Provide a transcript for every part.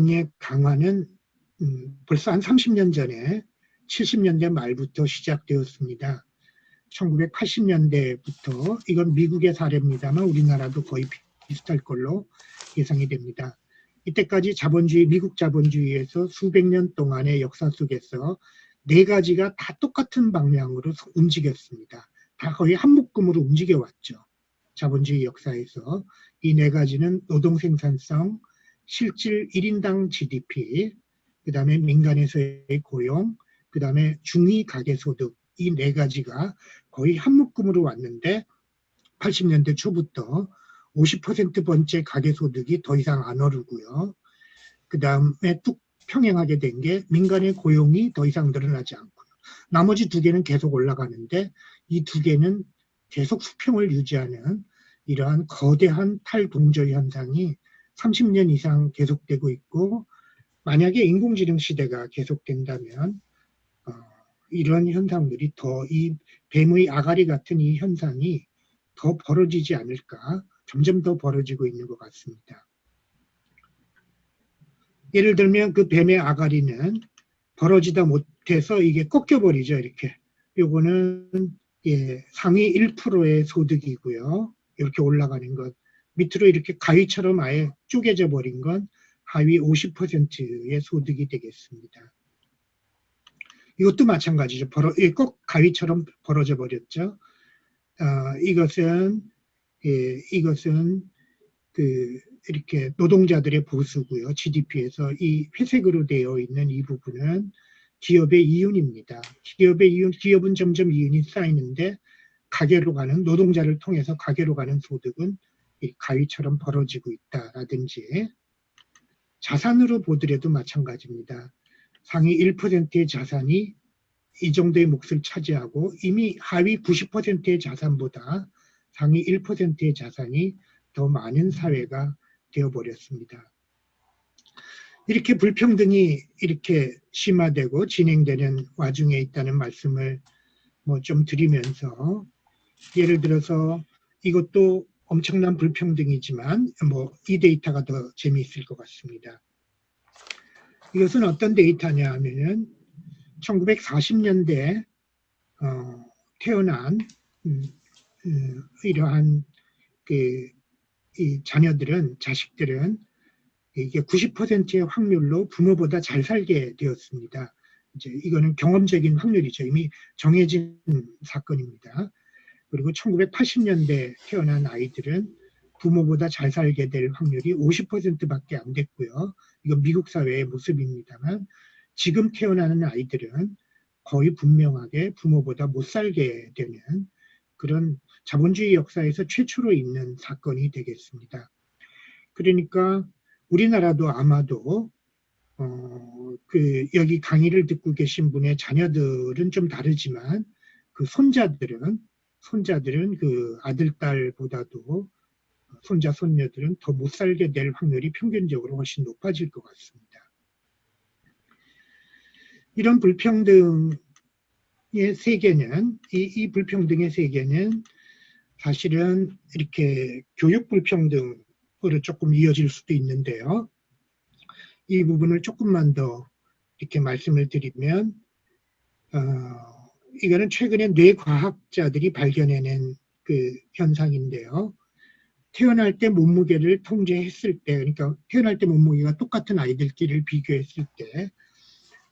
병의 강화는 음, 벌써 한 30년 전에 70년대 말부터 시작되었습니다. 1980년대부터 이건 미국의 사례입니다만 우리나라도 거의 비슷할 걸로 예상이 됩니다. 이때까지 자본주의, 미국 자본주의에서 수백 년 동안의 역사 속에서 네 가지가 다 똑같은 방향으로 움직였습니다. 다 거의 한 묶음으로 움직여왔죠. 자본주의 역사에서 이 네 가지는 노동 생산성, 실질 1인당 GDP, 그 다음에 민간에서의 고용, 그 다음에 중위 가계소득 이 네 가지가 거의 한 묶음으로 왔는데 80년대 초부터 50% 번째 가계소득이 더 이상 안 오르고요. 그 다음에 뚝 평행하게 된 게 민간의 고용이 더 이상 늘어나지 않고요. 나머지 두 개는 계속 올라가는데 이 두 개는 계속 수평을 유지하는 이러한 거대한 탈동절 현상이 30년 이상 계속되고 있고 만약에 인공지능 시대가 계속된다면 어, 이런 현상들이 더 이 뱀의 아가리 같은 이 현상이 더 벌어지지 않을까? 점점 더 벌어지고 있는 것 같습니다. 예를 들면 그 뱀의 아가리는 벌어지다 못해서 이게 꺾여버리죠 이렇게. 요거는 예, 상위 1%의 소득이고요. 이렇게 올라가는 것 밑으로 이렇게 가위처럼 아예 쪼개져 버린 건 하위 50%의 소득이 되겠습니다. 이것도 마찬가지죠. 벌어, 꼭 가위처럼 벌어져 버렸죠. 어, 이것은 예, 이것은 그 이렇게 노동자들의 보수고요. GDP에서 이 회색으로 되어 있는 이 부분은 기업의 이윤입니다. 기업의 이윤, 기업은 점점 이윤이 쌓이는데 가게로 가는 노동자를 통해서 가게로 가는 소득은 이 가위처럼 벌어지고 있다라든지 자산으로 보더라도 마찬가지입니다. 상위 1%의 자산이 이 정도의 몫을 차지하고 이미 하위 90%의 자산보다 상위 1%의 자산이 더 많은 사회가 되어버렸습니다. 이렇게 불평등이 이렇게 심화되고 진행되는 와중에 있다는 말씀을 뭐 좀 드리면서 예를 들어서 이것도 엄청난 불평등이지만 뭐 이 데이터가 더 재미있을 것 같습니다. 이것은 어떤 데이터냐 하면은 1940년대 어, 태어난 음, 음, 이러한 그, 이 자녀들은 자식들은 이게 90%의 확률로 부모보다 잘 살게 되었습니다. 이제 이거는 경험적인 확률이죠. 이미 정해진 사건입니다. 그리고 1980년대 태어난 아이들은 부모보다 잘 살게 될 확률이 50%밖에 안 됐고요. 이건 미국 사회의 모습입니다만 지금 태어나는 아이들은 거의 분명하게 부모보다 못 살게 되는 그런 자본주의 역사에서 최초로 있는 사건이 되겠습니다. 그러니까 우리나라도 아마도 어, 그 여기 강의를 듣고 계신 분의 자녀들은 좀 다르지만 그 손자들은 손자들은 그 아들 딸보다도 손자 손녀들은 더 못 살게 될 확률이 평균적으로 훨씬 높아질 것 같습니다. 이런 불평등의 세계는 이, 이 불평등의 세계는 사실은 이렇게 교육 불평등으로 조금 이어질 수도 있는데요. 이 부분을 조금만 더 이렇게 말씀을 드리면 어, 이거는 최근에 뇌과학자들이 발견해낸 그 현상인데요. 태어날 때 몸무게를 통제했을 때, 그러니까 태어날 때 몸무게가 똑같은 아이들끼리를 비교했을 때,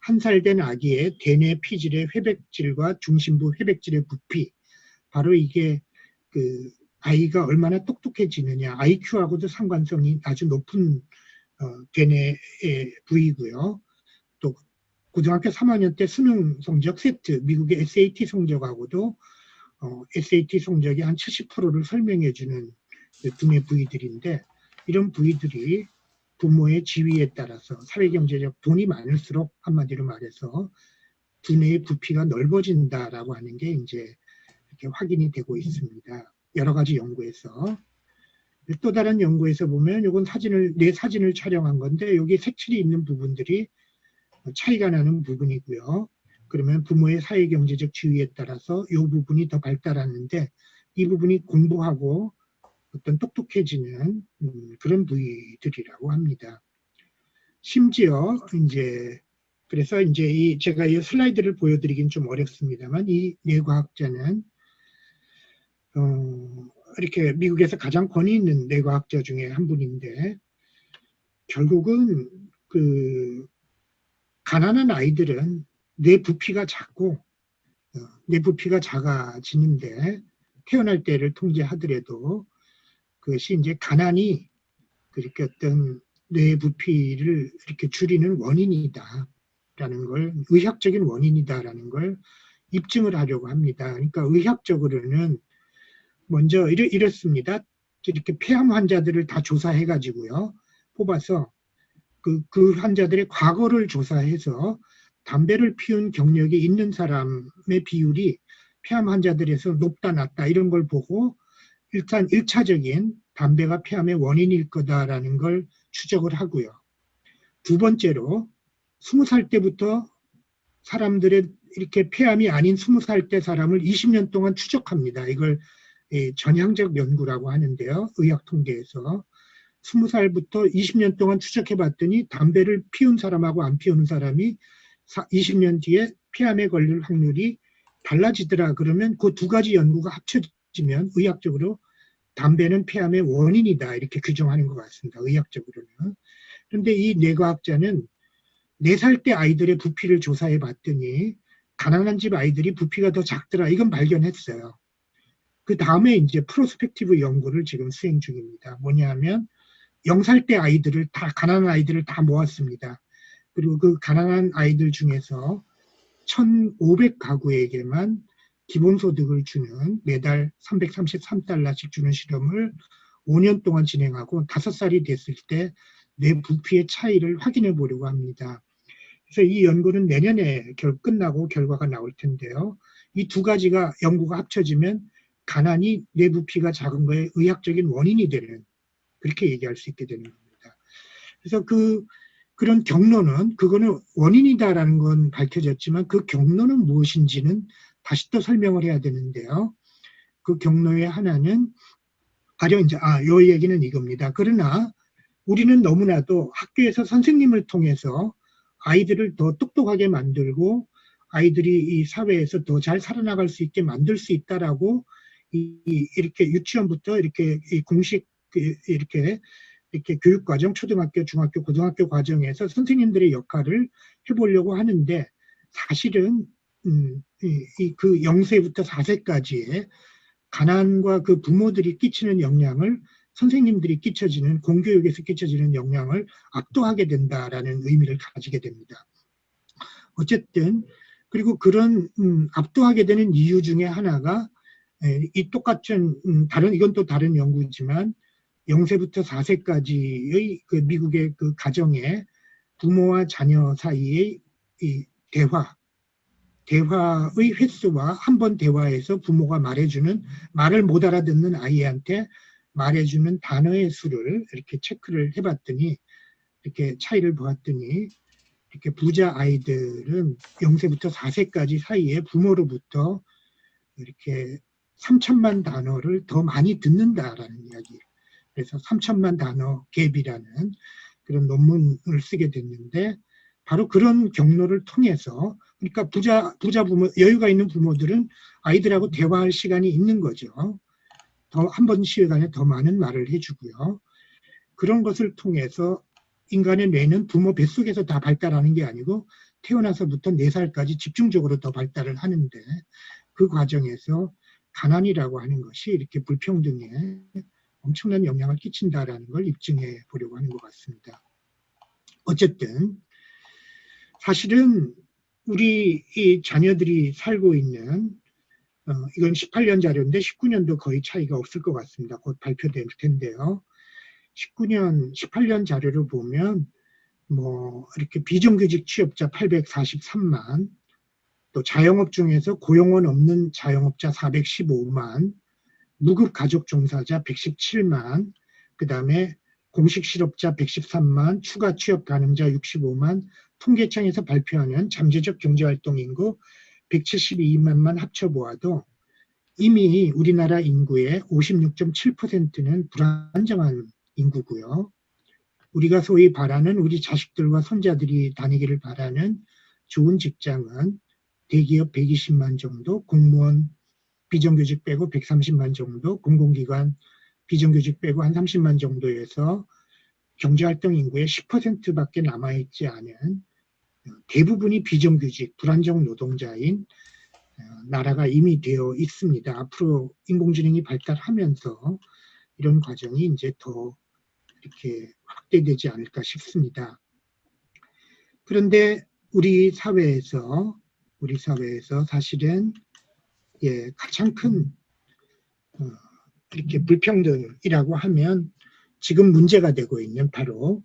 한 살 된 아기의 대뇌 피질의 회백질과 중심부 회백질의 부피, 바로 이게 그 아이가 얼마나 똑똑해지느냐, IQ하고도 상관성이 아주 높은 어, 대뇌의 부위고요. 또 고등학교 3학년 때 수능 성적 세트, 미국의 SAT 성적하고도 어, SAT 성적이 한 70%를 설명해주는 두뇌 부위들인데 이런 부위들이 부모의 지위에 따라서 사회경제적 돈이 많을수록 한마디로 말해서 두뇌의 부피가 넓어진다라고 하는 게 이제 이렇게 확인이 되고 있습니다. 여러 가지 연구에서. 또 다른 연구에서 보면 이건 사진을, 내 사진을 촬영한 건데 여기 색칠이 있는 부분들이 차이가 나는 부분이고요. 그러면 부모의 사회경제적 지위에 따라서 이 부분이 더 발달하는데 이 부분이 공부하고 어떤 똑똑해지는 음, 그런 부위들이라고 합니다. 심지어 이제 그래서 이제 이 제가 이 슬라이드를 보여드리긴 좀 어렵습니다만 이 뇌과학자는 어, 이렇게 미국에서 가장 권위 있는 뇌과학자 중에 한 분인데 결국은 그 가난한 아이들은 뇌 부피가 작고 어, 뇌 부피가 작아지는데 태어날 때를 통제하더라도 그것이 이제 가난이 그렇게 어떤 뇌 부피를 이렇게 줄이는 원인이다라는 걸 의학적인 원인이다라는 걸 입증을 하려고 합니다. 그러니까 의학적으로는 먼저 이렇, 이렇습니다. 이렇게 폐암 환자들을 다 조사해 가지고요. 뽑아서 그, 그 환자들의 과거를 조사해서 담배를 피운 경력이 있는 사람의 비율이 폐암 환자들에서 높다 낮다 이런 걸 보고 일단 1차적인 담배가 폐암의 원인일 거다라는 걸 추적을 하고요. 두 번째로 20살 때부터 사람들의 이렇게 폐암이 아닌 20살 때 사람을 20년 동안 추적합니다. 이걸 예, 전향적 연구라고 하는데요. 의학 통계에서 20살부터 20년 동안 추적해 봤더니 담배를 피운 사람하고 안 피우는 사람이 20년 뒤에 폐암에 걸릴 확률이 달라지더라 그러면 그 두 가지 연구가 합쳐지면 의학적으로 담배는 폐암의 원인이다 이렇게 규정하는 것 같습니다. 의학적으로는. 그런데 이 뇌과학자는 4살 때 아이들의 부피를 조사해 봤더니 가난한 집 아이들이 부피가 더 작더라 이건 발견했어요. 그 다음에 이제 프로스펙티브 연구를 지금 수행 중입니다. 뭐냐면 0살 때 아이들을 다 가난한 아이들을 다 모았습니다. 그리고 그 가난한 아이들 중에서 1,500가구에게만 기본소득을 주는 매달 333달러씩 주는 실험을 5년 동안 진행하고 5살이 됐을 때 뇌 부피의 차이를 확인해 보려고 합니다. 그래서 이 연구는 내년에 결, 끝나고 결과가 나올 텐데요. 이 두 가지가 연구가 합쳐지면 가난이 뇌 부피가 작은 거에 의학적인 원인이 되는 그렇게 얘기할 수 있게 되는 겁니다. 그래서 그 그런 경로는 그거는 원인이다라는 건 밝혀졌지만 그 경로는 무엇인지는 다시 또 설명을 해야 되는데요. 그 경로의 하나는 가령 이제 아요 얘기는 이겁니다. 그러나 우리는 너무나도 학교에서 선생님을 통해서 아이들을 더 똑똑하게 만들고 아이들이 이 사회에서 더 잘 살아나갈 수 있게 만들 수 있다라고 이, 이렇게 유치원부터 이렇게 이 공식 그 이렇게 이렇게 교육과정, 초등학교, 중학교, 고등학교 과정에서 선생님들의 역할을 해보려고 하는데 사실은 음, 이, 이, 그 0세부터 4세까지의 가난과 그 부모들이 끼치는 영향을 선생님들이 끼쳐지는 공교육에서 끼쳐지는 영향을 압도하게 된다라는 의미를 가지게 됩니다. 어쨌든 그리고 그런 음, 압도하게 되는 이유 중에 하나가 에, 이 똑같은 음, 다른 이건 또 다른 연구지만 0세부터 4세까지의 그 미국의 그 가정의 부모와 자녀 사이의 이 대화, 대화의 횟수와 한 번 대화에서 부모가 말해주는 말을 못 알아듣는 아이한테 말해주는 단어의 수를 이렇게 체크를 해봤더니 이렇게 차이를 보았더니 이렇게 부자 아이들은 0세부터 4세까지 사이에 부모로부터 이렇게 3천만 단어를 더 많이 듣는다라는 이야기예요. 그래서 3천만 단어 갭이라는 그런 논문을 쓰게 됐는데 바로 그런 경로를 통해서 그러니까 부자 부자 부모 여유가 있는 부모들은 아이들하고 대화할 시간이 있는 거죠. 더 한 번 시간에 더 많은 말을 해주고요. 그런 것을 통해서 인간의 뇌는 부모 뱃속에서 다 발달하는 게 아니고 태어나서부터 4살까지 집중적으로 더 발달을 하는데 그 과정에서 가난이라고 하는 것이 이렇게 불평등에 엄청난 영향을 끼친다라는 걸 입증해 보려고 하는 것 같습니다. 어쨌든 사실은 우리 이 자녀들이 살고 있는 어, 이건 18년 자료인데 19년도 거의 차이가 없을 것 같습니다. 곧 발표될 텐데요. 19년, 18년 자료를 보면 뭐 이렇게 비정규직 취업자 843만, 또 자영업 중에서 고용원 없는 자영업자 415만, 무급 가족 종사자 117만, 그 다음에 공식 실업자 113만, 추가 취업 가능자 65만, 통계청에서 발표하는 잠재적 경제활동 인구 172만만 합쳐 보아도 이미 우리나라 인구의 56.7%는 불안정한 인구고요. 우리가 소위 바라는 우리 자식들과 손자들이 다니기를 바라는 좋은 직장은 대기업 120만 정도, 공무원 비정규직 빼고 130만 정도, 공공기관 비정규직 빼고 한 30만 정도에서 경제활동 인구의 10%밖에 남아있지 않은 어, 대부분이 비정규직, 불안정 노동자인 어, 나라가 이미 되어 있습니다. 앞으로 인공지능이 발달하면서 이런 과정이 이제 더 이렇게 확대되지 않을까 싶습니다. 그런데 우리 사회에서 우리 사회에서 사실은 예, 가장 큰 어, 이렇게 불평등이라고 하면 지금 문제가 되고 있는 바로